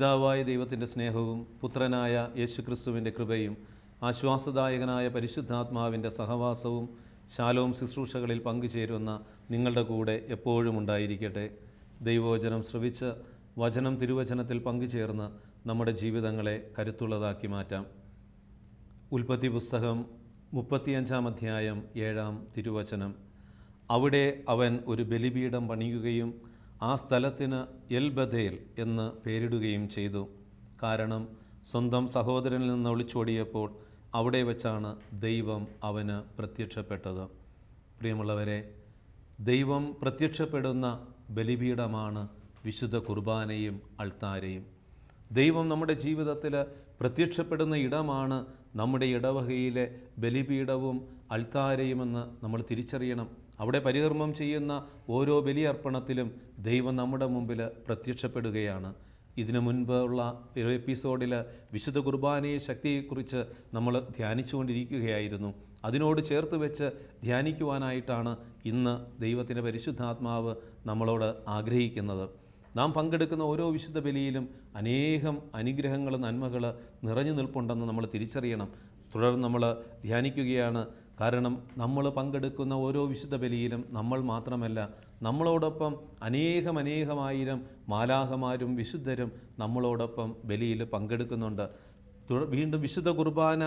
പിതാവായ ദൈവത്തിന്റെ സ്നേഹവും പുത്രനായ യേശുക്രിസ്തുവിന്റെ കൃപയും ആശ്വാസദായകനായ പരിശുദ്ധാത്മാവിന്റെ സഹവാസവും ശാലോം ശുശ്രൂഷകളിൽ പങ്കുചേരുന്ന നിങ്ങളുടെ കൂടെ എപ്പോഴും ഉണ്ടായിരിക്കട്ടെ. ദൈവവചനം ശ്രവിച്ച് വചനം തിരുവചനത്തിൽ പങ്കുചേർന്ന് നമ്മുടെ ജീവിതങ്ങളെ കരുത്തുള്ളതാക്കി മാറ്റാം. ഉൽപ്പത്തി പുസ്തകം മുപ്പത്തിയഞ്ചാം അധ്യായം ഏഴാം തിരുവചനം. അവിടെ അവൻ ഒരു ബലിപീഠം പണിയുകയും ആ സ്ഥലത്തിന് എൽ ബഥേൽ എന്ന് പേരിടുകയും ചെയ്തു. കാരണം സ്വന്തം സഹോദരനിൽ നിന്ന് ഒളിച്ചോടിയപ്പോൾ അവിടെ വെച്ചാണ് ദൈവം അവന് പ്രത്യക്ഷപ്പെട്ടത്. പ്രിയമുള്ളവരെ ദൈവം പ്രത്യക്ഷപ്പെടുന്ന ബലിപീഠമാണ് വിശുദ്ധ കുർബാനയും അൾത്താരയും. ദൈവം നമ്മുടെ ജീവിതത്തിൽ പ്രത്യക്ഷപ്പെടുന്ന ഇടമാണ് നമ്മുടെ ഇടവകയിലെ ബലിപീഠവും അൾത്താരയുമെന്ന് നമ്മൾ തിരിച്ചറിയണം. അവിടെ പരികർമ്മം ചെയ്യുന്ന ഓരോ ബലിയർപ്പണത്തിലും ദൈവം നമ്മുടെ മുമ്പിൽ പ്രത്യക്ഷപ്പെടുകയാണ്. ഇതിനു മുൻപ് ഉള്ള എപ്പിസോഡിൽ വിശുദ്ധ കുർബാനയെ ശക്തിയെക്കുറിച്ച് നമ്മൾ ധ്യാനിച്ചുകൊണ്ടിരിക്കുകയായിരുന്നു. അതിനോട് ചേർത്ത് വെച്ച് ധ്യാനിക്കുവാനായിട്ടാണ് ഇന്ന് ദൈവത്തിന്റെ പരിശുദ്ധാത്മാവ് നമ്മളോട് ആഗ്രഹിക്കുന്നത്. നാം പങ്കെടുക്കുന്ന ഓരോ വിശുദ്ധ ബലിയിലും അനേകം അനുഗ്രഹങ്ങൾ നന്മകൾ നിറഞ്ഞു നിൽപ്പുണ്ടെന്ന് നമ്മൾ തിരിച്ചറിയണം. തുടർന്ന് നമ്മൾ ധ്യാനിക്കുകയാണ്. കാരണം നമ്മൾ പങ്കെടുക്കുന്ന ഓരോ വിശുദ്ധ ബലിയിലും നമ്മൾ മാത്രമല്ല നമ്മളോടൊപ്പം അനേകം അനേകമായിരം മാലാഹമാരും വിശുദ്ധരും നമ്മളോടൊപ്പം ബലിയിൽ പങ്കെടുക്കുന്നുണ്ട്. വീണ്ടും വിശുദ്ധ കുർബാന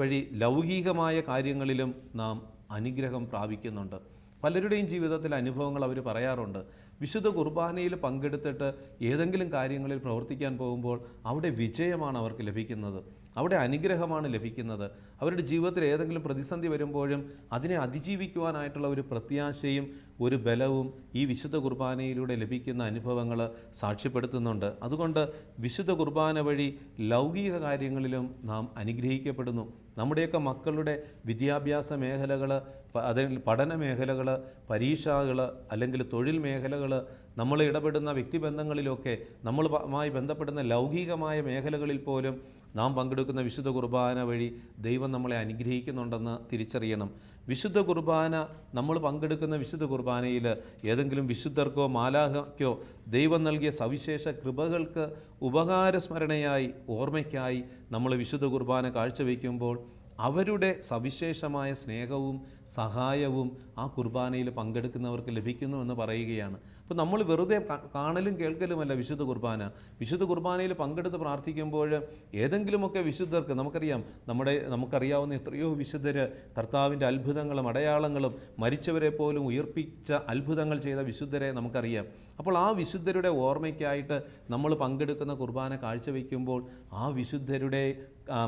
വഴി ലൗകികമായ കാര്യങ്ങളിലും നാം അനുഗ്രഹം പ്രാപിക്കുന്നുണ്ട്. പലരുടെയും ജീവിതത്തിൽ അനുഭവങ്ങൾ അവർ പറയാറുണ്ട്. വിശുദ്ധ കുർബാനയിൽ പങ്കെടുത്തിട്ട് ഏതെങ്കിലും കാര്യങ്ങളിൽ പ്രവർത്തിക്കാൻ പോകുമ്പോൾ അവിടെ വിജയമാണ് അവർക്ക് ലഭിക്കുന്നത്. അവിടെ അനുഗ്രഹമാണ് ലഭിക്കുന്നത്. അവരുടെ ജീവിതത്തിൽ ഏതെങ്കിലും പ്രതിസന്ധി വരുമ്പോഴും അതിനെ അതിജീവിക്കുവാനായിട്ടുള്ള ഒരു പ്രത്യാശയും ഒരു ബലവും ഈ വിശുദ്ധ കുർബാനയിലൂടെ ലഭിക്കുന്ന അനുഭവങ്ങൾ സാക്ഷ്യപ്പെടുത്തുന്നുണ്ട്. അതുകൊണ്ട് വിശുദ്ധ കുർബാന വഴി ലൗകിക കാര്യങ്ങളിലും നാം അനുഗ്രഹിക്കപ്പെടുന്നു. നമ്മുടെയൊക്കെ മക്കളുടെ വിദ്യാഭ്യാസ മേഖലകൾ അതിൽ പഠന മേഖലകൾ പരീക്ഷകൾ അല്ലെങ്കിൽ തൊഴിൽ മേഖലകൾ നമ്മൾ ഇടപെടുന്ന വ്യക്തിബന്ധങ്ങളിലൊക്കെ നമ്മളുമായി ബന്ധപ്പെടുന്ന ലൗകികമായ മേഖലകളിൽ പോലും നാം പങ്കെടുക്കുന്ന വിശുദ്ധ കുർബാന വഴി ദൈവം നമ്മളെ അനുഗ്രഹിക്കുന്നുണ്ടെന്ന് തിരിച്ചറിയണം. വിശുദ്ധ കുർബാന നമ്മൾ പങ്കെടുക്കുന്ന വിശുദ്ധ കുർബാനയിൽ ഏതെങ്കിലും വിശുദ്ധർക്കോ മാലാഹയ്ക്കോ ദൈവം നൽകിയ സവിശേഷ കൃപകൾക്ക് ഉപകാരസ്മരണയായി ഓർമ്മയ്ക്കായി നമ്മൾ വിശുദ്ധ കുർബാന കാഴ്ചവെക്കുമ്പോൾ അവരുടെ സവിശേഷമായ സ്നേഹവും സഹായവും ആ കുർബാനയിൽ പങ്കെടുക്കുന്നവർക്ക് ലഭിക്കുന്നു എന്ന് പറയുകയാണ്. അപ്പോൾ നമ്മൾ വെറുതെ കാണലും കേൾക്കലുമല്ല വിശുദ്ധ കുർബാന. വിശുദ്ധ കുർബാനയിൽ പങ്കെടുത്ത് പ്രാർത്ഥിക്കുമ്പോൾ ഏതെങ്കിലുമൊക്കെ വിശുദ്ധർക്ക് നമുക്കറിയാം നമ്മുടെ നമുക്കറിയാവുന്ന എത്രയോ വിശുദ്ധർ കർത്താവിന്റെ അത്ഭുതങ്ങളും അടയാളങ്ങളും മരിച്ചവരെ പോലും ഉയർപ്പിച്ച അത്ഭുതങ്ങൾ ചെയ്ത വിശുദ്ധരെ നമുക്കറിയാം. അപ്പോൾ ആ വിശുദ്ധരുടെ ഓർമ്മയ്ക്കായിട്ട് നമ്മൾ പങ്കെടുക്കുന്ന കുർബാന കാഴ്ചവെക്കുമ്പോൾ ആ വിശുദ്ധരുടെ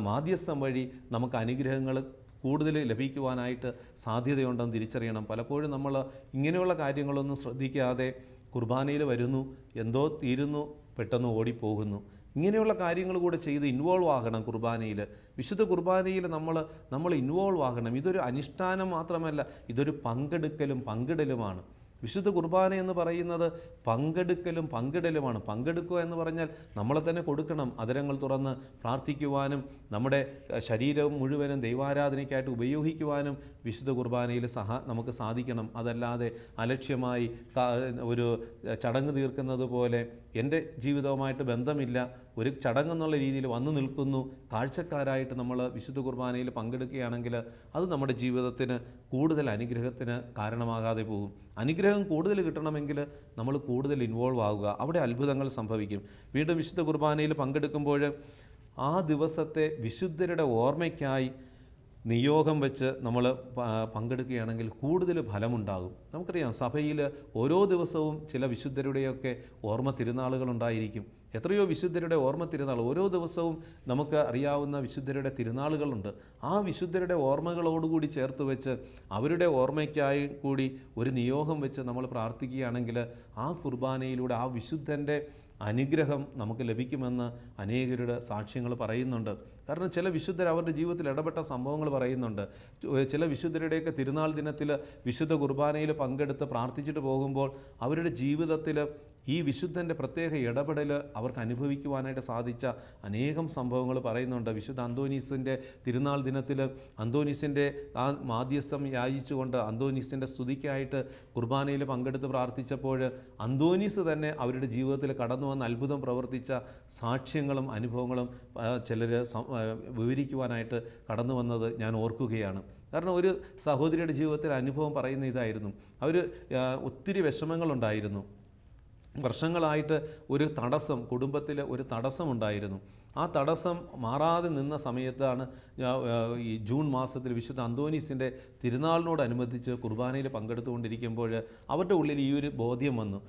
മാധ്യസ്ഥം വഴി നമുക്ക് അനുഗ്രഹങ്ങൾ കൂടുതൽ ലഭിക്കുവാനായിട്ട് സാധ്യതയുണ്ടെന്ന് തിരിച്ചറിയണം. പലപ്പോഴും നമ്മൾ ഇങ്ങനെയുള്ള കാര്യങ്ങളൊന്നും ശ്രദ്ധിക്കാതെ കുർബാനയിൽ വരുന്നു എന്തോ തീരുന്നു പെട്ടെന്ന് ഓടിപ്പോകുന്നു. ഇങ്ങനെയുള്ള കാര്യങ്ങൾ കൂടെ ചെയ്ത് ഇൻവോൾവ് ആകണം കുർബാനയിൽ. വിശുദ്ധ കുർബാനയിൽ നമ്മൾ നമ്മൾ ഇൻവോൾവ് ആകണം. ഇതൊരു അനുഷ്ഠാനം മാത്രമല്ല ഇതൊരു പങ്കെടുക്കലും പങ്കിടലുമാണ്. വിശുദ്ധ കുർബാന എന്ന് പറയുന്നത് പങ്കെടുക്കലും പങ്കിടലുമാണ്. പങ്കെടുക്കുക എന്ന് പറഞ്ഞാൽ നമ്മളെ തന്നെ കൊടുക്കണം. അതിരങ്ങൾ തുറന്ന് പ്രാർത്ഥിക്കുവാനും നമ്മുടെ ശരീരം മുഴുവനും ദൈവാരാധനയ്ക്കായിട്ട് ഉപയോഗിക്കുവാനും വിശുദ്ധ കുർബാനയിൽ സഹ നമുക്ക് സാധിക്കണം. അതല്ലാതെ അലക്ഷ്യമായി ഒരു ചടങ്ങ് തീർക്കുന്നത് പോലെ എന്റെ ജീവിതവുമായിട്ട് ബന്ധമില്ല. ഒരു ചടങ്ങെന്നുള്ള രീതിയിൽ വന്നു നിൽക്കുന്നു. കാഴ്ചക്കാരായിട്ട് നമ്മൾ വിശുദ്ധ കുർബാനയിൽ പങ്കെടുക്കുകയാണെങ്കിൽ അത് നമ്മുടെ ജീവിതത്തിന് കൂടുതൽ അനുഗ്രഹത്തിന് കാരണമാകാതെ പോകും. അനുഗ്രഹം കൂടുതൽ കിട്ടണമെങ്കിൽ നമ്മൾ കൂടുതൽ ഇൻവോൾവ് ആവുക. അവിടെ അത്ഭുതങ്ങൾ സംഭവിക്കും. വീണ്ടും വിശുദ്ധ കുർബാനയിൽ പങ്കെടുക്കുമ്പോൾ ആ ദിവസത്തെ വിശുദ്ധരുടെ ഓർമ്മയ്ക്കായി നിയോഗം വെച്ച് നമ്മൾ പങ്കെടുക്കുകയാണെങ്കിൽ കൂടുതൽ ഫലമുണ്ടാകും. നമുക്കറിയാം സഭയിൽ ഓരോ ദിവസവും ചില വിശുദ്ധരുടെയൊക്കെ ഓർമ്മ തിരുനാളുകളുണ്ടായിരിക്കും എത്രയോ വിശുദ്ധരുടെ ഓർമ്മ തിരുനാൾ. ഓരോ ദിവസവും നമുക്ക് അറിയാവുന്ന വിശുദ്ധരുടെ തിരുനാളുകളുണ്ട്. ആ വിശുദ്ധരുടെ ഓർമ്മകളോടുകൂടി ചേർത്ത് വെച്ച് അവരുടെ ഓർമ്മയ്ക്കായി കൂടി ഒരു നിയോഗം വെച്ച് നമ്മൾ പ്രാർത്ഥിക്കുകയാണെങ്കിൽ ആ കുർബാനയിലൂടെ ആ വിശുദ്ധന്റെ അനുഗ്രഹം നമുക്ക് ലഭിക്കുമെന്ന് അനേകരുടെ സാക്ഷ്യങ്ങൾ പറയുന്നുണ്ട്. കാരണം ചില വിശുദ്ധർ അവരുടെ ജീവിതത്തിൽ ഇടപെട്ട സംഭവങ്ങൾ പറയുന്നുണ്ട്. ചില വിശുദ്ധരുടെയൊക്കെ തിരുനാൾ ദിനത്തിൽ വിശുദ്ധ കുർബാനയിൽ പങ്കെടുത്ത് പ്രാർത്ഥിച്ചിട്ട് പോകുമ്പോൾ അവരുടെ ജീവിതത്തിൽ ഈ വിശുദ്ധന്റെ പ്രത്യേക ഇടപെടൽ അവർക്ക് അനുഭവിക്കുവാനായിട്ട് സാധിച്ച അനേകം സംഭവങ്ങൾ പറയുന്നുണ്ട്. വിശുദ്ധ അന്തോനീസിന്റെ തിരുനാൾ ദിനത്തിൽ അന്തോനീസിന്റെ ആ മാധ്യസ്ഥം യാചിച്ചുകൊണ്ട് അന്തോനീസിന്റെ സ്തുതിക്കായിട്ട് കുർബാനയിൽ പങ്കെടുത്ത് പ്രാർത്ഥിച്ചപ്പോൾ അന്തോനീസ് തന്നെ അവരുടെ ജീവിതത്തിൽ കടന്നു വന്ന അത്ഭുതം പ്രവർത്തിച്ച സാക്ഷ്യങ്ങളും അനുഭവങ്ങളും ചിലർ വിവരിക്കുവാനായിട്ട് കടന്നു വന്നത് ഞാൻ ഓർക്കുകയാണ്. കാരണം ഒരു സഹോദരിയുടെ ജീവിതത്തിൽ അനുഭവം പറയുന്ന ഇതായിരുന്നു. അവർ ഒത്തിരി വിഷമങ്ങളുണ്ടായിരുന്നു. വർഷങ്ങളായിട്ട് ഒരു തടസ്സം കുടുംബത്തിൽ ഒരു തടസ്സമുണ്ടായിരുന്നു ആ തടസ്സം മാറാതെ നിന്ന സമയത്താണ് ഈ ജൂൺ മാസത്തിൽ വിശുദ്ധ അന്തോനീസിന്റെ തിരുനാളിനോടനുബന്ധിച്ച് കുർബാനയിൽ പങ്കെടുത്തുകൊണ്ടിരിക്കുമ്പോൾ അവരുടെ ഉള്ളിൽ ഈ ഒരു ബോധ്യം വന്നു.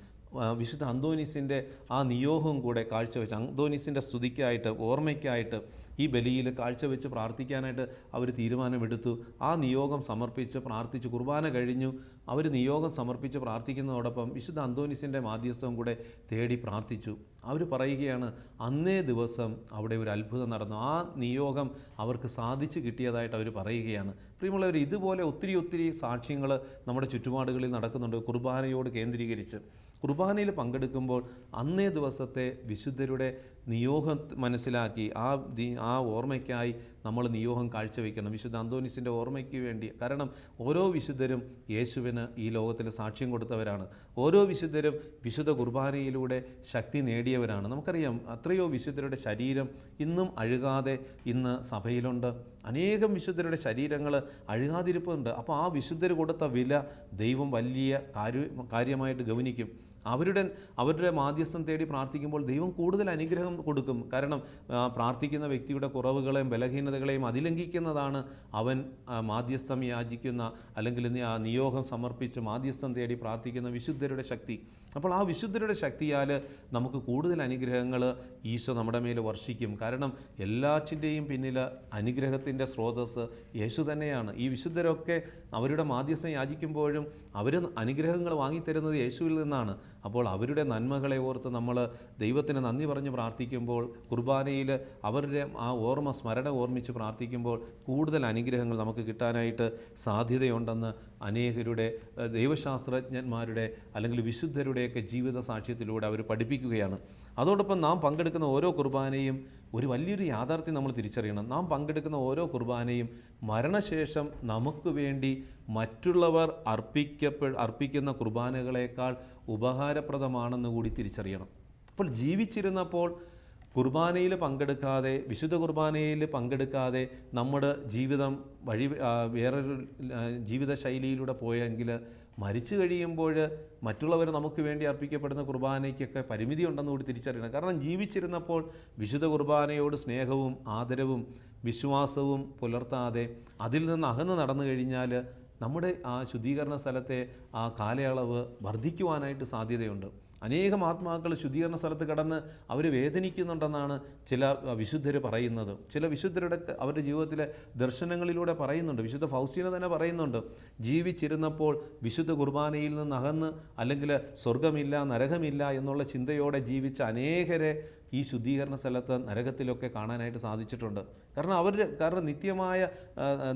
വിശുദ്ധ അന്തോനീസിന്റെ ആ നിയോഗവും കൂടെ കാഴ്ചവെച്ച് അന്തോനീസിന്റെ സ്തുതിക്കായിട്ട് ഓർമ്മയ്ക്കായിട്ട് ഈ ബലിയിൽ കാഴ്ചവെച്ച് പ്രാർത്ഥിക്കാനായിട്ട് അവർ തീരുമാനമെടുത്തു. ആ നിയോഗം സമർപ്പിച്ച് പ്രാർത്ഥിച്ച് കുർബാന കഴിഞ്ഞു. അവർ നിയോഗം സമർപ്പിച്ച് പ്രാർത്ഥിക്കുന്നതോടൊപ്പം വിശുദ്ധ അന്തോനിസിന്റെ മാധ്യസ്ഥവും കൂടെ തേടി പ്രാർത്ഥിച്ചു. അവർ പറയുകയാണ് അന്നേ ദിവസം അവിടെ ഒരു അത്ഭുതം നടന്നു. ആ നിയോഗം അവർക്ക് സാധിച്ചു കിട്ടിയതായിട്ട് അവർ പറയുകയാണ്. പ്രിയമുള്ളവർ ഇതുപോലെ ഒത്തിരി ഒത്തിരി സാക്ഷ്യങ്ങൾ നമ്മുടെ ചുറ്റുപാടുകളിൽ നടക്കുന്നുണ്ട് കുർബാനയോട് കേന്ദ്രീകരിച്ച്. കുർബാനയിൽ പങ്കെടുക്കുമ്പോൾ അന്നേ ദിവസത്തെ വിശുദ്ധരുടെ നിയോഗം മനസ്സിലാക്കി ആ ആ ഓർമ്മയ്ക്കായി നമ്മൾ നിയോഗം കാഴ്ചവെക്കണം. വിശുദ്ധ അന്തോനിസിന്റെ ഓർമ്മയ്ക്ക് വേണ്ടി. കാരണം ഓരോ വിശുദ്ധരും യേശുവിന് ഈ ലോകത്തിൽ സാക്ഷ്യം കൊടുത്തവരാണ്. ഓരോ വിശുദ്ധരും വിശുദ്ധ കുർബാനയിലൂടെ ശക്തി നേടിയവരാണ്. നമുക്കറിയാം അത്രയോ വിശുദ്ധരുടെ ശരീരം ഇന്നും അഴുകാതെ ഇന്ന് സഭയിലുണ്ട്. അനേകം വിശുദ്ധരുടെ ശരീരങ്ങൾ അഴുകാതിരിപ്പുണ്ട്. അപ്പോൾ ആ വിശുദ്ധർ കൊടുത്ത വില ദൈവം വലിയ കാര്യ കാര്യമായിട്ട് ഗവനിക്കും. അവരുടെ അവരുടെ മാധ്യസ്ഥം തേടി പ്രാർത്ഥിക്കുമ്പോൾ ദൈവം കൂടുതൽ അനുഗ്രഹം കൊടുക്കും. കാരണം പ്രാർത്ഥിക്കുന്ന വ്യക്തിയുടെ കുറവുകളെയും ബലഹീനതകളെയും അതിലംഘിക്കുന്നതാണ് അവൻ മാധ്യസ്ഥം യാചിക്കുന്ന അല്ലെങ്കിൽ ആ നിയോഗം സമർപ്പിച്ച് മാധ്യസ്ഥം തേടി പ്രാർത്ഥിക്കുന്ന വിശുദ്ധരുടെ ശക്തി. അപ്പോൾ ആ വിശുദ്ധരുടെ ശക്തിയാൽ നമുക്ക് കൂടുതൽ അനുഗ്രഹങ്ങൾ ഈശോ നമ്മുടെ മേൽ വർഷിക്കും. കാരണം എല്ലാറ്റിന്റെയും പിന്നിൽ അനുഗ്രഹത്തിന്റെ സ്രോതസ്സ് യേശു തന്നെയാണ്. ഈ വിശുദ്ധരൊക്കെ അവരുടെ മാധ്യസ്ഥം യാചിക്കുമ്പോഴും അവർ അനുഗ്രഹങ്ങൾ വാങ്ങിത്തരുന്നത് യേശുവിൽ നിന്നാണ്. അപ്പോൾ അവരുടെ നന്മകളെ ഓർത്ത് നമ്മൾ ദൈവത്തിന് നന്ദി പറഞ്ഞ് പ്രാർത്ഥിക്കുമ്പോൾ കുർബാനയിൽ അവരുടെ ആ ഓർമ്മ സ്മരണ ഓർമ്മിച്ച് പ്രാർത്ഥിക്കുമ്പോൾ കൂടുതൽ അനുഗ്രഹങ്ങൾ നമുക്ക് കിട്ടാനായിട്ട് സാധ്യതയുണ്ടെന്ന് അനേകരുടെ ദൈവശാസ്ത്രജ്ഞന്മാരുടെ അല്ലെങ്കിൽ വിശുദ്ധരുടെയൊക്കെ ജീവിത സാക്ഷ്യത്തിലൂടെ അവർ പഠിപ്പിക്കുകയാണ്. അതോടൊപ്പം നാം പങ്കെടുക്കുന്ന ഓരോ കുർബാനയും ഒരു വലിയൊരു യാഥാർത്ഥ്യം നമ്മൾ തിരിച്ചറിയണം. നാം പങ്കെടുക്കുന്ന ഓരോ കുർബാനയും മരണശേഷം നമുക്ക് വേണ്ടി മറ്റുള്ളവർ അർപ്പിക്കപ്പെ അർപ്പിക്കുന്ന കുർബാനകളേക്കാൾ ഉപകാരപ്രദമാണെന്ന് കൂടി തിരിച്ചറിയണം. അപ്പോൾ ജീവിച്ചിരുന്നപ്പോൾ കുർബാനയിൽ പങ്കെടുക്കാതെ വിശുദ്ധ കുർബാനയിൽ പങ്കെടുക്കാതെ നമ്മുടെ ജീവിതം വഴി വേറൊരു ജീവിതശൈലിയിലൂടെ ജീവിത ശൈലിയിലൂടെ പോയെങ്കിൽ മരിച്ചു കഴിയുമ്പോൾ മറ്റുള്ളവർ നമുക്ക് വേണ്ടി അർപ്പിക്കപ്പെടുന്ന കുർബാനയ്ക്കൊക്കെ പരിമിതി ഉണ്ടെന്ന് കൂടി തിരിച്ചറിയണം. കാരണം ജീവിച്ചിരുന്നപ്പോൾ വിശുദ്ധ കുർബാനയോട് സ്നേഹവും ആദരവും വിശ്വാസവും പുലർത്താതെ അതിൽ നിന്ന് അകന്ന് നടന്നു കഴിഞ്ഞാൽ നമ്മുടെ ആ ശുദ്ധീകരണ സ്ഥലത്തെ ആ കാലയളവ് വർദ്ധിക്കുവാനായിട്ട് സാധ്യതയുണ്ട്. അനേകം ആത്മാക്കൾ ശുദ്ധീകരണ സ്ഥലത്ത് കടന്ന് അവർ വേദനിക്കുന്നുണ്ടെന്നാണ് ചില വിശുദ്ധർ പറയുന്നത്. ചില വിശുദ്ധരുടെ അവരുടെ ജീവിതത്തിലെ ദർശനങ്ങളിലൂടെ പറയുന്നുണ്ട്. വിശുദ്ധ ഫൗസീന തന്നെ പറയുന്നുണ്ട്. ജീവിച്ചിരുന്നപ്പോൾ വിശുദ്ധ കുർബാനയിൽ നിന്ന് അകന്ന് അല്ലെങ്കിൽ സ്വർഗമില്ല നരകമില്ല എന്നുള്ള ചിന്തയോടെ ജീവിച്ച അനേകരെ ഈ ശുദ്ധീകരണ സ്ഥലത്ത് നരകത്തിലൊക്കെ കാണാനായിട്ട് സാധിച്ചിട്ടുണ്ട്. കാരണം അവർ കാരണം നിത്യമായ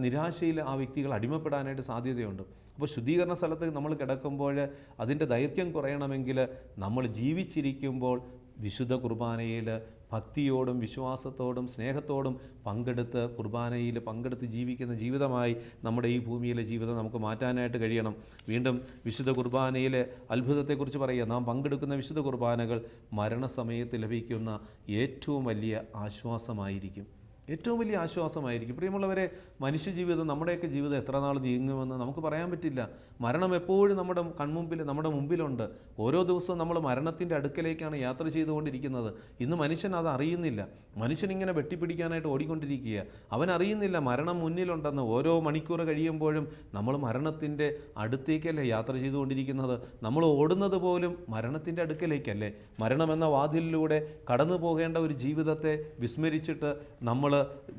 നിരാശയിൽ ആ വ്യക്തികൾ അടിമപ്പെടാനായിട്ട് സാധ്യതയുണ്ട്. അപ്പോൾ ശുദ്ധീകരണ സ്ഥലത്ത് നമ്മൾ കിടക്കുമ്പോൾ അതിന്റെ ദൈർഘ്യം കുറയണമെങ്കിൽ നമ്മൾ ജീവിച്ചിരിക്കുമ്പോൾ വിശുദ്ധ കുർബാനയിൽ ഭക്തിയോടും വിശ്വാസത്തോടും സ്നേഹത്തോടും പങ്കെടുത്ത് കുർബാനയിൽ പങ്കെടുത്ത് ജീവിക്കുന്ന ജീവിതമായി നമ്മുടെ ഈ ഭൂമിയിലെ ജീവിതം നമുക്ക് മാറ്റാനായിട്ട് കഴിയണം. വീണ്ടും വിശുദ്ധ കുർബാനയിലെ അത്ഭുതത്തെക്കുറിച്ച് പറയുക. നാം പങ്കെടുക്കുന്ന വിശുദ്ധ കുർബാനകൾ മരണസമയത്ത് ലഭിക്കുന്ന ഏറ്റവും വലിയ ആശ്വാസമായിരിക്കും. ഏറ്റവും വലിയ ആശ്വാസമായിരിക്കും. പ്രിയമുള്ളവരെ മനുഷ്യജീവിതം നമ്മുടെയൊക്കെ ജീവിതം എത്ര നാൾ നീങ്ങുമെന്ന് നമുക്ക് പറയാൻ പറ്റില്ല. മരണം എപ്പോഴും നമ്മുടെ കൺമുമ്പിൽ നമ്മുടെ മുമ്പിലുണ്ട്. ഓരോ ദിവസവും നമ്മൾ മരണത്തിന്റെ അടുക്കലേക്കാണ് യാത്ര ചെയ്തുകൊണ്ടിരിക്കുന്നത്. ഇന്ന് മനുഷ്യൻ അത് അറിയുന്നില്ല. മനുഷ്യൻ ഇങ്ങനെ വെട്ടിപ്പിടിക്കാനായിട്ട് ഓടിക്കൊണ്ടിരിക്കുക. അവൻ അറിയുന്നില്ല മരണം മുന്നിലുണ്ടെന്ന്. ഓരോ മണിക്കൂർ കഴിയുമ്പോഴും നമ്മൾ മരണത്തിന്റെ അടുത്തേക്കല്ലേ യാത്ര ചെയ്തുകൊണ്ടിരിക്കുന്നത്. നമ്മൾ ഓടുന്നത് പോലും മരണത്തിന്റെ അടുക്കലേക്കല്ലേ. മരണമെന്ന വാതിലിലൂടെ കടന്നു പോകേണ്ട ഒരു ജീവിതത്തെ വിസ്മരിച്ചിട്ട് നമ്മൾ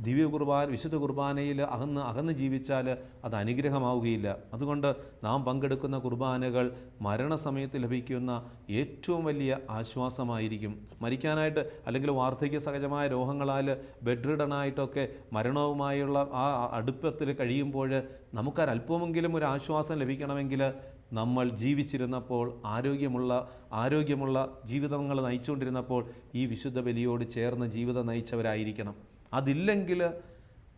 ദിവ്യ കുർബാന വിശുദ്ധ കുർബാനയിൽ അകന്ന് അകന്ന് ജീവിച്ചാൽ അത് അനുഗ്രഹമാവുകയില്ല. അതുകൊണ്ട് നാം പങ്കെടുക്കുന്ന കുർബാനകൾ മരണസമയത്ത് ലഭിക്കുന്ന ഏറ്റവും വലിയ ആശ്വാസമായിരിക്കും. മരിക്കാനായിട്ട് അല്ലെങ്കിൽ വാർദ്ധക്യ സഹജമായ രോഗങ്ങളാൽ ബെഡ്രിഡനായിട്ടൊക്കെ മരണവുമായുള്ള ആ അടുപ്പത്തിൽ കഴിയുമ്പോൾ നമുക്കൊരല്പമെങ്കിലും ഒരു ആശ്വാസം ലഭിക്കണമെങ്കിൽ നമ്മൾ ജീവിച്ചിരുന്നപ്പോൾ ആരോഗ്യമുള്ള ആരോഗ്യമുള്ള ജീവിതങ്ങൾ നയിച്ചുകൊണ്ടിരുന്നപ്പോൾ ഈ വിശുദ്ധ ബലിയോട് ചേർന്ന് ജീവിതം നയിച്ചവരായിരിക്കണം. അതില്ലെങ്കിൽ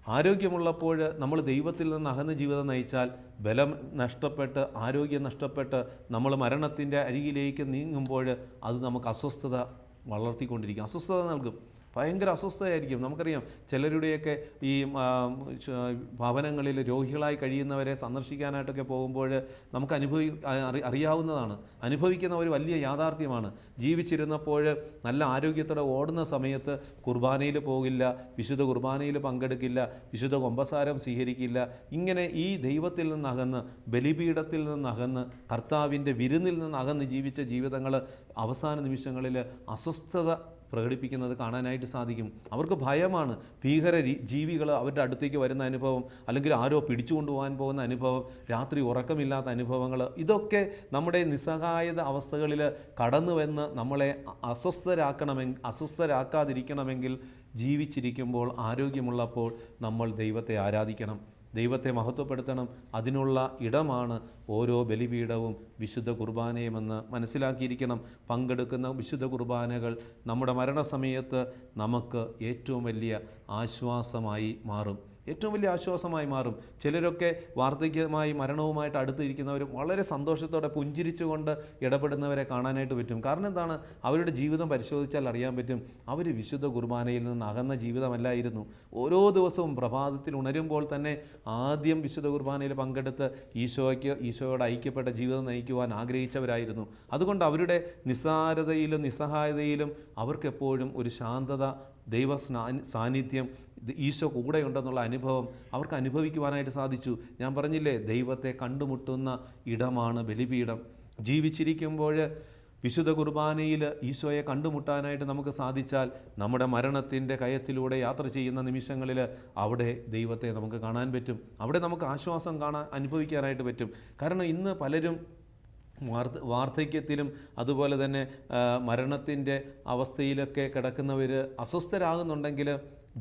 ആരോഗ്യമുള്ളപ്പോൾ നമ്മൾ ദൈവത്തിൽ നിന്ന് അകന്ന് ജീവിതം നയിച്ചാൽ ബലം നഷ്ടപ്പെട്ട് ആരോഗ്യം നഷ്ടപ്പെട്ട് നമ്മൾ മരണത്തിന്റെ അരികിലേക്ക് നീങ്ങുമ്പോൾ അത് നമുക്ക് അസ്വസ്ഥത വളർത്തിക്കൊണ്ടിരിക്കും. അസ്വസ്ഥത നൽകും. ഭയങ്കര അസ്വസ്ഥതയായിരിക്കും നമുക്കറിയാം ചിലരുടെയൊക്കെ ഈ ഭവനങ്ങളിൽ രോഗികളായി കഴിയുന്നവരെ സന്ദർശിക്കാനായിട്ടൊക്കെ പോകുമ്പോൾ നമുക്ക് അനുഭവി അറി- അറിയാവുന്നതാണ്. അനുഭവിക്കുന്ന ഒരു വലിയ യാഥാർത്ഥ്യമാണ്. ജീവിച്ചിരുന്നപ്പോൾ നല്ല ആരോഗ്യത്തോടെ ഓടുന്ന സമയത്ത് കുർബാനയിൽ പോകില്ല വിശുദ്ധ കുർബാനയിൽ പങ്കെടുക്കില്ല വിശുദ്ധ കൊമ്പസാരം സ്വീകരിക്കില്ല. ഇങ്ങനെ ഈ ദൈവത്തിൽ നിന്നകന്ന് ബലിപീഠത്തിൽ നിന്നകന്ന് കർത്താവിന്റെ വിരുന്നിൽ നിന്ന് അകന്ന് ജീവിച്ച ജീവിതങ്ങൾ അവസാന നിമിഷങ്ങളിൽ അസ്വസ്ഥത പ്രകടിപ്പിക്കുന്നത് കാണാനായിട്ട് സാധിക്കും. അവർക്ക് ഭയമാണ്. ഭീകര ജീവികൾ അവരുടെ അടുത്തേക്ക് വരുന്ന അനുഭവം അല്ലെങ്കിൽ ആരോ പിടിച്ചുകൊണ്ടുപോകാൻ പോകുന്ന അനുഭവം രാത്രി ഉറക്കമില്ലാത്ത അനുഭവങ്ങൾ ഇതൊക്കെ നമ്മുടെ നിസ്സഹായത അവസ്ഥകളിൽ കടന്നു വന്ന് നമ്മളെ അസ്വസ്ഥരാക്കണമെങ്കിൽ അസ്വസ്ഥരാക്കാതിരിക്കണമെങ്കിൽ ജീവിച്ചിരിക്കുമ്പോൾ ആരോഗ്യമുള്ളപ്പോൾ നമ്മൾ ദൈവത്തെ ആരാധിക്കണം. ദൈവത്തെ മഹത്വപ്പെടുത്തണം. അതിനുള്ള ഇടമാണ് ഓരോ ബലിപീഠവും വിശുദ്ധ കുർബാനയുമെന്ന് മനസ്സിലാക്കിയിരിക്കണം. പങ്കെടുക്കുന്ന വിശുദ്ധ കുർബാനകൾ നമ്മുടെ മരണസമയത്ത് നമുക്ക് ഏറ്റവും വലിയ ആശ്വാസമായി മാറും. ഏറ്റവും വലിയ ആശ്വാസമായി മാറും. ചിലരൊക്കെ വാർദ്ധക്യമായി മരണവുമായിട്ട് അടുത്തിരിക്കുന്നവർ വളരെ സന്തോഷത്തോടെ പുഞ്ചിരിച്ചുകൊണ്ട് ഇടപെടുന്നവരെ കാണാനായിട്ട് പറ്റും. കാരണം എന്താണ്? അവരുടെ ജീവിതം പരിശോധിച്ചാൽ അറിയാൻ പറ്റും. അവർ വിശുദ്ധ കുർബാനയിൽ നിന്ന് അകന്ന ജീവിതമല്ലായിരുന്നു. ഓരോ ദിവസവും പ്രഭാതത്തിൽ ഉണരുമ്പോൾ തന്നെ ആദ്യം വിശുദ്ധ കുർബാനയിൽ പങ്കെടുത്ത് ഈശോയ്ക്ക് ഈശോയോട് ഐക്യപ്പെട്ട ജീവിതം നയിക്കുവാൻ ആഗ്രഹിച്ചവരായിരുന്നു. അതുകൊണ്ട് അവരുടെ നിസ്സാരതയിലും നിസ്സഹായതയിലും അവർക്കെപ്പോഴും ഒരു ശാന്തത ദൈവ സ്നാ- സാന്നിധ്യം ഈശോ കൂടെ ഉണ്ടെന്നുള്ള അനുഭവം അവർക്ക് അനുഭവിക്കുവാനായിട്ട് സാധിച്ചു. ഞാൻ പറഞ്ഞില്ലേ ദൈവത്തെ കണ്ടുമുട്ടുന്ന ഇടമാണ് ബലിപീഠം. ജീവിച്ചിരിക്കുമ്പോൾ വിശുദ്ധ കുർബാനയിൽ ഈശോയെ കണ്ടുമുട്ടാനായിട്ട് നമുക്ക് സാധിച്ചാൽ നമ്മുടെ മരണത്തിന്റെ കയത്തിലൂടെ യാത്ര ചെയ്യുന്ന നിമിഷങ്ങളിൽ അവിടെ ദൈവത്തെ നമുക്ക് കാണാൻ പറ്റും. അവിടെ നമുക്ക് ആശ്വാസം കാണാൻ അനുഭവിക്കാനായിട്ട് പറ്റും. കാരണം ഇന്ന് പലരും വാർദ്ധക്യത്തിലും അതുപോലെ തന്നെ മരണത്തിന്റെ അവസ്ഥയിലൊക്കെ കിടക്കുന്നവർ അസ്വസ്ഥരാകുന്നുണ്ടെങ്കിൽ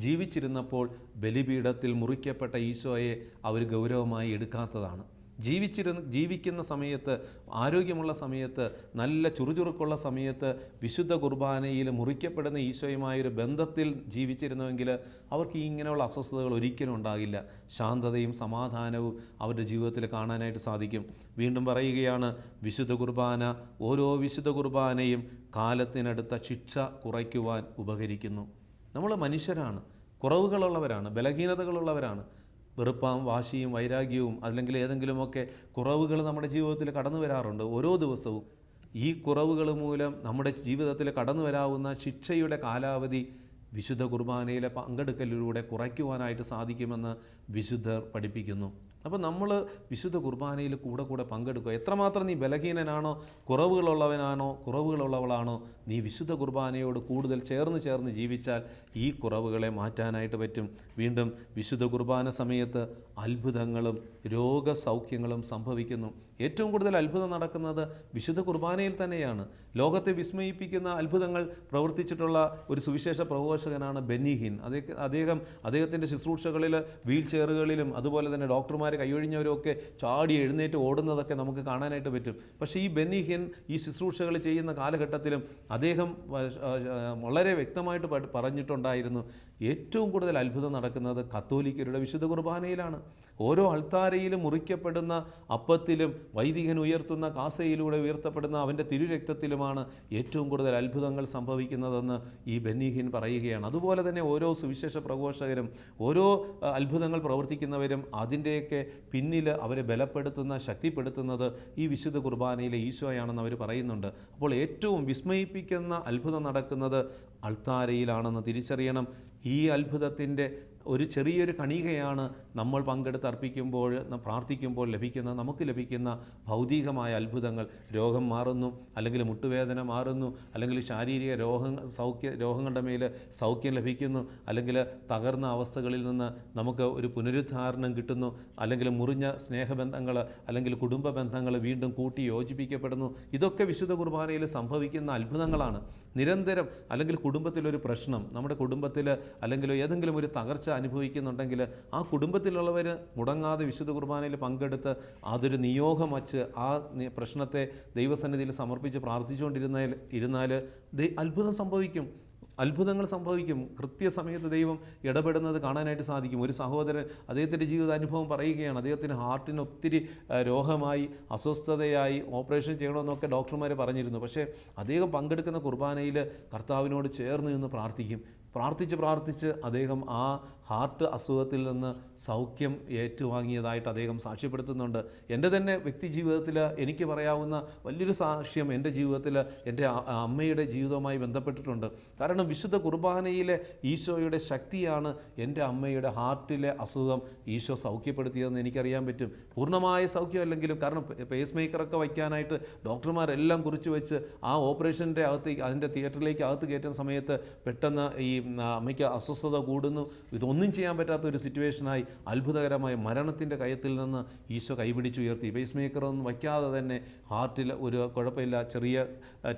ജീവിച്ചിരുന്നപ്പോൾ ബലിപീഠത്തിൽ മുറിക്കപ്പെട്ട ഈശോയെ അവർ ഗൗരവമായി എടുക്കാത്തതാണ്. ജീവിച്ചിരുന്ന് ജീവിക്കുന്ന സമയത്ത് ആരോഗ്യമുള്ള സമയത്ത് നല്ല ചുറുചുറുക്കുള്ള സമയത്ത് വിശുദ്ധ കുർബാനയിൽ മുറിക്കപ്പെടുന്ന ഈശോയുമായൊരു ബന്ധത്തിൽ ജീവിച്ചിരുന്നുവെങ്കിൽ അവർക്ക് ഇങ്ങനെയുള്ള അസ്വസ്ഥതകൾ ഒരിക്കലും ഉണ്ടാകില്ല. ശാന്തതയും സമാധാനവും അവരുടെ ജീവിതത്തിൽ കാണാനായിട്ട് സാധിക്കും. വീണ്ടും പറയുകയാണ് വിശുദ്ധ കുർബാന ഓരോ വിശുദ്ധ കുർബാനയും കാലത്തിനടുത്ത ശിക്ഷ കുറയ്ക്കുവാൻ ഉപകരിക്കുന്നു. നമ്മൾ മനുഷ്യരാണ്. കുറവുകളുള്ളവരാണ് ബലഹീനതകളുള്ളവരാണ്. വെറുപ്പാം വാശിയും വൈരാഗ്യവും അല്ലെങ്കിൽ ഏതെങ്കിലുമൊക്കെ കുറവുകൾ നമ്മുടെ ജീവിതത്തിൽ കടന്നു വരാറുണ്ട്. ഓരോ ദിവസവും ഈ കുറവുകൾ മൂലം നമ്മുടെ ജീവിതത്തിൽ കടന്നു വരാവുന്ന ശിക്ഷയുടെ കാലാവധി വിശുദ്ധ കുർബാനയിലെ പങ്കെടുക്കലിലൂടെ കുറയ്ക്കുവാനായിട്ട് സാധിക്കുമെന്ന് വിശുദ്ധർ പഠിപ്പിക്കുന്നു. അപ്പോൾ നമ്മൾ വിശുദ്ധ കുർബാനയിൽ കൂടെ കൂടെ പങ്കെടുക്കുക. എത്രമാത്രം നീ ബലഹീനനാണോ കുറവുകളുള്ളവനാണോ കുറവുകളുള്ളവളാണോ നീ വിശുദ്ധ കുർബാനയോട് കൂടുതൽ ചേർന്ന് ചേർന്ന് ജീവിച്ചാൽ ഈ കുറവുകളെ മാറ്റാനായിട്ട് പറ്റും. വീണ്ടും വിശുദ്ധ കുർബാന സമയത്ത് അത്ഭുതങ്ങളും രോഗസൗഖ്യങ്ങളും സംഭവിക്കുന്നു. ഏറ്റവും കൂടുതൽ അത്ഭുതം നടക്കുന്നത് വിശുദ്ധ കുർബാനയിൽ തന്നെയാണ്. ലോകത്തെ വിസ്മയിപ്പിക്കുന്ന അത്ഭുതങ്ങൾ പ്രവർത്തിച്ചിട്ടുള്ള ഒരു സുവിശേഷ പ്രഘോഷകനാണ് ബെന്നിഹിൻ അദ്ദേഹം അദ്ദേഹം അദ്ദേഹത്തിന്റെ ശുശ്രൂഷകളിൽ വീൽ ചെയറുകളിലും അതുപോലെ തന്നെ ഡോക്ടർമാർ കൈയൊഴിഞ്ഞവരൊക്കെ ചാടി എഴുന്നേറ്റ് ഓടുന്നതൊക്കെ നമുക്ക് കാണാനായിട്ട് പറ്റും. പക്ഷേ ഈ ബെന്നിഹിൻ ഈ ശുശ്രൂഷകൾ ചെയ്യുന്ന കാലഘട്ടത്തിലും അദ്ദേഹം വളരെ വ്യക്തമായിട്ട് പറഞ്ഞിട്ടുണ്ടായിരുന്നു. ഏറ്റവും കൂടുതൽ അത്ഭുതം നടക്കുന്നത് കത്തോലിക്കരുടെ വിശുദ്ധ കുർബാനയിലാണ്. ഓരോ അൾത്താരയിലും മുറിക്കപ്പെടുന്ന അപ്പത്തിലും വൈദികൻ ഉയർത്തുന്ന കാസയിലൂടെ ഉയർത്തപ്പെടുന്ന അവന്റെ തിരുരക്തത്തിലുമാണ് ഏറ്റവും കൂടുതൽ അത്ഭുതങ്ങൾ സംഭവിക്കുന്നതെന്ന് ഈ ബെന്നിഹിൻ പറയുകയാണ്. അതുപോലെ തന്നെ ഓരോ സുവിശേഷ പ്രഘോഷകരും ഓരോ അത്ഭുതങ്ങൾ പ്രവർത്തിക്കുന്നവരും അതിന്റെയൊക്കെ പിന്നിൽ അവരെ ബലപ്പെടുത്തുന്ന ശക്തിപ്പെടുത്തുന്നത് ഈ വിശുദ്ധ കുർബാനയിലെ ഈശോയാണെന്ന് അവർ പറയുന്നുണ്ട്. അപ്പോൾ ഏറ്റവും വിസ്മയിപ്പിക്കുന്ന അത്ഭുതം നടക്കുന്നത് അൾത്താരയിലാണെന്ന് തിരിച്ചറിയണം. ഈ അത്ഭുതത്തിന്റെ ഒരു ചെറിയൊരു കണികയാണ് നമ്മൾ പങ്കെടുത്ത് അർപ്പിക്കുമ്പോൾ പ്രാർത്ഥിക്കുമ്പോൾ ലഭിക്കുന്ന നമുക്ക് ലഭിക്കുന്ന ഭൗതികമായ അത്ഭുതങ്ങൾ. രോഗം മാറുന്നു അല്ലെങ്കിൽ മുട്ടുവേദന മാറുന്നു അല്ലെങ്കിൽ ശാരീരിക രോഗ സൗഖ്യ രോഗങ്ങളുടെ മേൽ സൗഖ്യം ലഭിക്കുന്നു അല്ലെങ്കിൽ തകർന്ന അവസ്ഥകളിൽ നിന്ന് നമുക്ക് ഒരു പുനരുദ്ധാരണം കിട്ടുന്നു അല്ലെങ്കിൽ മുറിഞ്ഞ സ്നേഹബന്ധങ്ങൾ അല്ലെങ്കിൽ കുടുംബ ബന്ധങ്ങൾ വീണ്ടും കൂട്ടി യോജിപ്പിക്കപ്പെടുന്നു. ഇതൊക്കെ വിശുദ്ധ കുർബാനയിൽ സംഭവിക്കുന്ന അത്ഭുതങ്ങളാണ്. നിരന്തരം അല്ലെങ്കിൽ കുടുംബത്തിലൊരു പ്രശ്നം നമ്മുടെ കുടുംബത്തിൽ അല്ലെങ്കിൽ ഏതെങ്കിലും ഒരു തകർച്ച അനുഭവിക്കുന്നുണ്ടെങ്കിൽ ആ കുടുംബത്തിലുള്ളവർ മുടങ്ങാതെ വിശുദ്ധ കുർബാനയിൽ പങ്കെടുത്ത് അതൊരു നിയോഗം വച്ച് ആ പ്രശ്നത്തെ ദൈവസന്നിധിയിൽ സമർപ്പിച്ച് പ്രാർത്ഥിച്ചുകൊണ്ടിരുന്നാൽ ഇരുന്നാൽ അത്ഭുതം സംഭവിക്കും. അത്ഭുതങ്ങൾ സംഭവിക്കും. കൃത്യസമയത്ത് ദൈവം ഇടപെടുന്നത് കാണാനായിട്ട് സാധിക്കും. ഒരു സഹോദരൻ അദ്ദേഹത്തിന്റെ ജീവിത അനുഭവം പറയുകയാണ്. അദ്ദേഹത്തിന് ഹാർട്ടിന് ഒത്തിരി രോഗമായി അസ്വസ്ഥതയായി ഓപ്പറേഷൻ ചെയ്യണമെന്നൊക്കെ ഡോക്ടർമാർ പറഞ്ഞിരുന്നു. പക്ഷേ അദ്ദേഹം പങ്കെടുക്കുന്ന കുർബാനയിൽ കർത്താവിനോട് ചേർന്ന് നിന്ന് പ്രാർത്ഥിക്കും. പ്രാർത്ഥിച്ച് പ്രാർത്ഥിച്ച് അദ്ദേഹം ആ ഹാർട്ട് അസുഖത്തിൽ നിന്ന് സൗഖ്യം ഏറ്റുവാങ്ങിയതായിട്ട് അദ്ദേഹം സാക്ഷ്യപ്പെടുത്തുന്നുണ്ട്. എന്റെ തന്നെ വ്യക്തി ജീവിതത്തിൽ എനിക്ക് പറയാവുന്ന വലിയൊരു സാക്ഷ്യം എന്റെ ജീവിതത്തിൽ എന്റെ അമ്മയുടെ ജീവിതവുമായി ബന്ധപ്പെട്ടിട്ടുണ്ട്. കാരണം വിശുദ്ധ കുർബാനയിലെ ഈശോയുടെ ശക്തിയാണ് എന്റെ അമ്മയുടെ ഹാർട്ടിലെ അസുഖം ഈശോ സൗഖ്യപ്പെടുത്തിയതെന്ന് എനിക്കറിയാൻ പറ്റും. പൂർണമായ സൗഖ്യമല്ലെങ്കിലും കാരണം പേസ് മേക്കറൊക്കെ വയ്ക്കാനായിട്ട് ഡോക്ടർമാരെല്ലാം കുറിച്ച് വെച്ച് ആ ഓപ്പറേഷന്റെ അകത്തേക്ക് അതിന്റെ തിയേറ്ററിലേക്ക് അകത്ത് കയറ്റുന്ന സമയത്ത് പെട്ടെന്ന് ഈ അമ്മയ്ക്ക് അസ്വസ്ഥത കൂടുന്നു. ഇതൊന്നും ചെയ്യാൻ പറ്റാത്ത ഒരു സിറ്റുവേഷനായി അത്ഭുതകരമായ മരണത്തിന്റെ കയത്തിൽ നിന്ന് ഈശോ കൈപിടിച്ചുയർത്തി. പേസ് മേക്കറൊന്നും വയ്ക്കാതെ തന്നെ ഹാർട്ടിൽ ഒരു കുഴപ്പമില്ല. ചെറിയ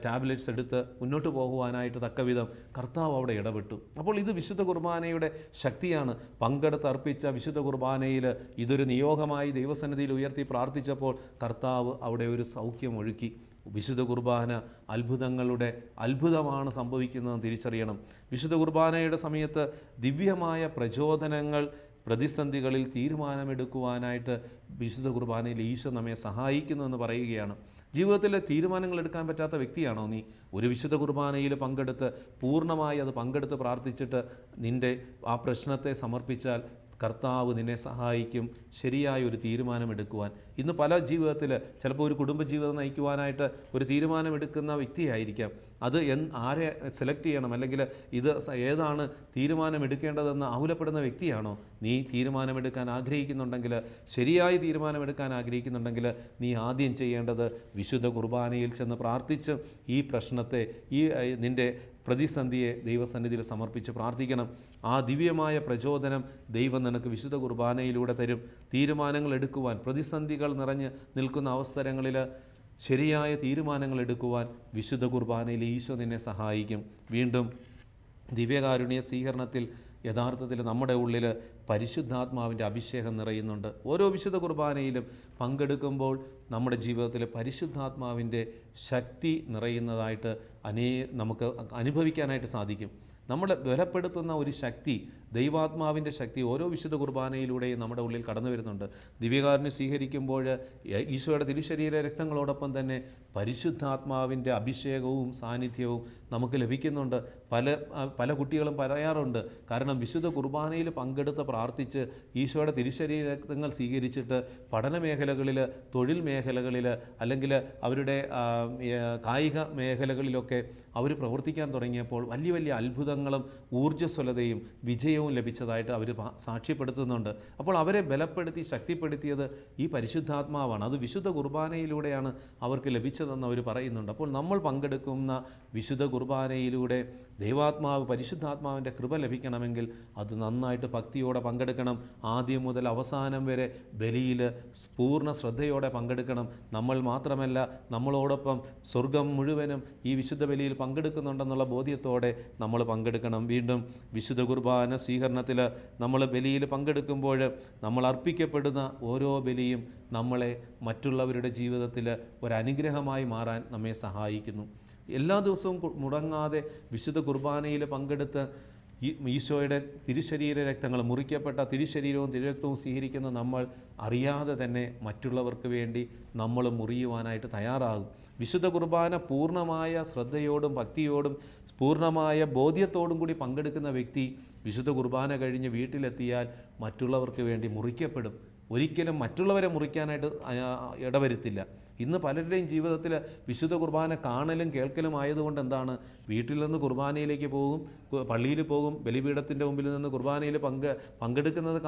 ടാബ്ലറ്റ്സ് എടുത്ത് മുന്നോട്ട് പോകുവാനായിട്ട് തക്കവിധം കർത്താവ് അവിടെ ഇടപെട്ടു. അപ്പോൾ ഇത് വിശുദ്ധ കുർബാനയുടെ ശക്തിയാണ്. പങ്കെടുത്ത് അർപ്പിച്ച വിശുദ്ധ കുർബാനയിൽ ഇതൊരു നിയോഗമായി ദൈവസന്നിധിയിൽ ഉയർത്തി പ്രാർത്ഥിച്ചപ്പോൾ കർത്താവ് അവിടെ ഒരു സൗഖ്യം ഒഴുക്കി. വിശുദ്ധ കുർബാന അത്ഭുതങ്ങളുടെ അത്ഭുതമാണ് സംഭവിക്കുന്നതെന്ന് തിരിച്ചറിയണം. വിശുദ്ധ കുർബാനയുടെ സമയത്ത് ദിവ്യമായ പ്രചോദനങ്ങൾ പ്രതിസന്ധികളിൽ തീരുമാനമെടുക്കുവാനായിട്ട് വിശുദ്ധ കുർബാനയിൽ ഈശോ നമ്മെ സഹായിക്കുന്നു എന്ന് പറയുകയാണ്. ജീവിതത്തിലെ തീരുമാനങ്ങൾ എടുക്കാൻ പറ്റാത്ത വ്യക്തിയാണോ നീ? ഒരു വിശുദ്ധ കുർബാനയിൽ പങ്കെടുത്ത് പൂർണമായി അത് പങ്കെടുത്ത് പ്രാർത്ഥിച്ചിട്ട് നിന്റെ ആ പ്രശ്നത്തെ സമർപ്പിച്ചാൽ കർത്താവ് നിന്നെ സഹായിക്കും. ശരിയായ ഒരു തീരുമാനമെടുക്കുവാൻ. ഇന്ന് പല ജീവിതത്തിൽ ചിലപ്പോൾ ഒരു കുടുംബജീവിതം നയിക്കുവാനായിട്ട് ഒരു തീരുമാനമെടുക്കുന്ന വ്യക്തിയായിരിക്കാം. അത് എൻ ആരെ സെലക്ട് ചെയ്യണം? അല്ലെങ്കിൽ ഇത് ഏതാണ് തീരുമാനമെടുക്കേണ്ടതെന്ന് ആകുലപ്പെടുന്ന വ്യക്തിയാണോ? നീ തീരുമാനമെടുക്കാൻ ആഗ്രഹിക്കുന്നുണ്ടെങ്കിൽ ശരിയായ തീരുമാനമെടുക്കാൻ ആഗ്രഹിക്കുന്നുണ്ടെങ്കിൽ നീ ആദ്യം ചെയ്യേണ്ടത് വിശുദ്ധ കുർബാനയിൽ ചെന്ന് പ്രാർത്ഥിച്ച് ഈ പ്രശ്നത്തെ ഈ നിന്റെ പ്രതിസന്ധിയെ ദൈവസന്നിധിയിൽ സമർപ്പിച്ച് പ്രാർത്ഥിക്കണം. ആ ദിവ്യമായ പ്രചോദനം ദൈവം നിനക്ക് വിശുദ്ധ കുർബാനയിലൂടെ തരും. തീരുമാനങ്ങൾ എടുക്കുവാൻ പ്രതിസന്ധികൾ നിറഞ്ഞ് നിൽക്കുന്ന അവസരങ്ങളിൽ ശരിയായ തീരുമാനങ്ങൾ എടുക്കുവാൻ വിശുദ്ധ കുർബാനയിൽ ഈശോ നിന്നെ സഹായിക്കും. വീണ്ടും ദിവ്യകാരുണ്യ സ്വീകരണത്തിൽ യഥാർത്ഥത്തിൽ നമ്മുടെ ഉള്ളിൽ പരിശുദ്ധാത്മാവിന്റെ അഭിഷേകം നിറയുന്നുണ്ട്. ഓരോ വിശുദ്ധ കുർബാനയിലും പങ്കെടുക്കുമ്പോൾ നമ്മുടെ ജീവിതത്തിൽ പരിശുദ്ധാത്മാവിന്റെ ശക്തി നിറയുന്നതായിട്ട് അനേ നമുക്ക് അനുഭവിക്കാനായിട്ട് സാധിക്കും. നമ്മളെ ബലപ്പെടുത്തുന്ന ഒരു ശക്തി ദൈവാത്മാവിന്റെ ശക്തി ഓരോ വിശുദ്ധ കുർബാനയിലൂടെയും നമ്മുടെ ഉള്ളിൽ കടന്നു വരുന്നുണ്ട്. ദിവ്യകാരനെ സ്വീകരിക്കുമ്പോൾ ഈശോയുടെ തിരുശരീര രക്തങ്ങളോടൊപ്പം തന്നെ പരിശുദ്ധാത്മാവിന്റെ അഭിഷേകവും സാന്നിധ്യവും നമുക്ക് ലഭിക്കുന്നുണ്ട്. പല പല കുട്ടികളും പറയാറുണ്ട് കാരണം വിശുദ്ധ കുർബാനയിൽ പങ്കെടുത്ത് പ്രാർത്ഥിച്ച് ഈശോയുടെ തിരുശരീര രക്തങ്ങൾ സ്വീകരിച്ചിട്ട് പഠന മേഖലകളിൽ തൊഴിൽ മേഖലകളിൽ അല്ലെങ്കിൽ അവരുടെ കായിക മേഖലകളിലൊക്കെ അവർ പ്രവർത്തിക്കാൻ തുടങ്ങിയപ്പോൾ വലിയ വലിയ അത്ഭുതങ്ങളും ഊർജസ്വലതയും വിജയവും ലഭിച്ചതായിട്ട് അവർ സാക്ഷ്യപ്പെടുത്തുന്നുണ്ട്. അപ്പോൾ അവരെ ബലപ്പെടുത്തി ശക്തിപ്പെടുത്തിയത് ഈ പരിശുദ്ധാത്മാവാണ്. അത് വിശുദ്ധ കുർബാനയിലൂടെയാണ് അവർക്ക് ലഭിച്ചതെന്ന് അവർ പറയുന്നുണ്ട്. അപ്പോൾ നമ്മൾ പങ്കെടുക്കുന്ന വിശുദ്ധ കുർബാനയിലൂടെ ദൈവാത്മാവ് പരിശുദ്ധാത്മാവിന്റെ കൃപ ലഭിക്കണമെങ്കിൽ അത് നന്നായിട്ട് ഭക്തിയോടെ പങ്കെടുക്കണം. ആദ്യം മുതൽ അവസാനം വരെ ബലിയിൽ പൂർണ ശ്രദ്ധയോടെ പങ്കെടുക്കണം. നമ്മൾ മാത്രമല്ല നമ്മളോടൊപ്പം സ്വർഗം മുഴുവനും ഈ വിശുദ്ധ ബലിയിൽ പങ്കെടുക്കുന്നുണ്ടെന്നുള്ള ബോധ്യത്തോടെ നമ്മൾ പങ്കെടുക്കണം. വീണ്ടും വിശുദ്ധ കുർബാന സ്വീകരണത്തിൽ നമ്മൾ ബലിയിൽ പങ്കെടുക്കുമ്പോൾ നമ്മൾ അർപ്പിക്കപ്പെടുന്ന ഓരോ ബലിയും നമ്മളെ മറ്റുള്ളവരുടെ ജീവിതത്തിൽ ഒരനുഗ്രഹമായി മാറാൻ നമ്മെ സഹായിക്കുന്നു. എല്ലാ ദിവസവും മുടങ്ങാതെ വിശുദ്ധ കുർബാനയിൽ പങ്കെടുത്ത് ഈശോയുടെ തിരുശരീര രക്തങ്ങൾ മുറിക്കപ്പെട്ട തിരുശരീരവും തിരുരക്തവും സ്വീകരിക്കുന്ന നമ്മൾ അറിയാതെ തന്നെ മറ്റുള്ളവർക്ക് വേണ്ടി നമ്മൾ മുറിയുവാനായിട്ട് തയ്യാറാകും. വിശുദ്ധ കുർബാന പൂർണമായ ശ്രദ്ധയോടും ഭക്തിയോടും പൂർണമായ ബോധ്യത്തോടും കൂടി പങ്കെടുക്കുന്ന വ്യക്തി വിശുദ്ധ കുർബാന കഴിഞ്ഞ് വീട്ടിലെത്തിയാൽ മറ്റുള്ളവർക്ക് വേണ്ടി മുറിക്കപ്പെടും. ഒരിക്കലും മറ്റുള്ളവരെ മുറിക്കാനായിട്ട് ഇടവരുത്തില്ല. ഇന്ന് പലരുടെയും ജീവിതത്തിൽ വിശുദ്ധ കുർബാന കാണലും കേൾക്കലും ആയതുകൊണ്ട് എന്താണ്? വീട്ടിൽ നിന്ന് കുർബാനയിലേക്ക് പോകും പള്ളിയിൽ പോകും ബലിപീഠത്തിന്റെ മുമ്പിൽ നിന്ന് കുർബാനയിൽ പങ്ക് പങ്കെടുക്കുന്നത്